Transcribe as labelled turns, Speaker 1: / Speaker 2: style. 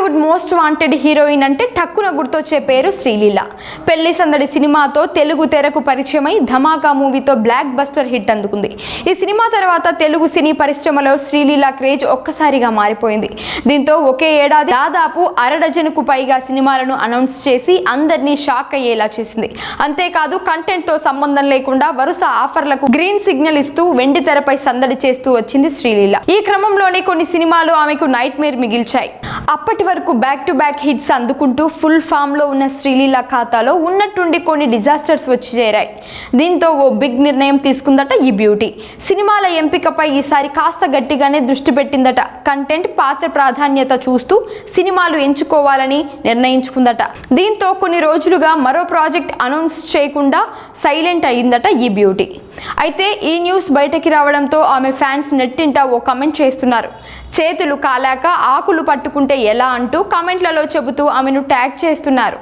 Speaker 1: Bollywood most wanted heroine అంటే టక్కున గుర్తొచ్చే పేరు శ్రీలీల. పెళ్ళి సందడి సినిమాతో తెలుగు తెరకు పరిచయమై ధమాకా మూవీతో బ్లాక్ బస్టర్ హిట్ అందుకుంది. ఈ సినిమా తర్వాత తెలుగు సినీ పరిశ్రమలో శ్రీలీల క్రేజ్ ఒక్కసారిగా మారిపోయింది. దీంతో ఒకే ఏడాది దాదాపు అరడజనుకు పైగా సినిమాలను అనౌన్స్ చేసి అందరినీ షాక్ అయ్యేలా చేసింది. అంతేకాదు కంటెంట్తో సంబంధం లేకుండా వరుస ఆఫర్లకు గ్రీన్ సిగ్నల్ ఇస్తూ వెండి తెరపై సందడి చేస్తూ వచ్చింది శ్రీలీల. ఈ క్రమంలోనే కొన్ని సినిమాలు ఆమెకు నైట్ మేర్ మిగిల్చాయి. అప్పటి వరకు బ్యాక్ టు బ్యాక్ హిట్స్ అందుకుంటూ ఫుల్ ఫామ్లో ఉన్న శ్రీలీల ఖాతాలో ఉన్నట్టుండి కొన్ని డిజాస్టర్స్ వచ్చి చేరాయి. దీంతో ఓ బిగ్ నిర్ణయం తీసుకుందట ఈ బ్యూటీ సినిమాల ఎంపికపై ఈసారి కాస్త గట్టిగానే దృష్టి పెట్టిందట. కంటెంట్ పాత్ర ప్రాధాన్యత చూస్తూ సినిమాలు ఎంచుకోవాలని నిర్ణయించుకుందట. దీంతో కొన్ని రోజులుగా మరో ప్రాజెక్ట్ అనౌన్స్ చేయకుండా సైలెంట్ అయిందట ఈ బ్యూటీ అయితే ఈ న్యూస్ బయటకి రావడంతో ఆమె ఫ్యాన్స్ నెట్టింట ఓ కమెంట్ చేస్తున్నారు. చేతులు కాలాక ఆకులు పట్టుకుంటే ఎలా అంటూ కామెంట్లలో చెబుతూ ఆమెను ట్యాగ్ చేస్తున్నారు.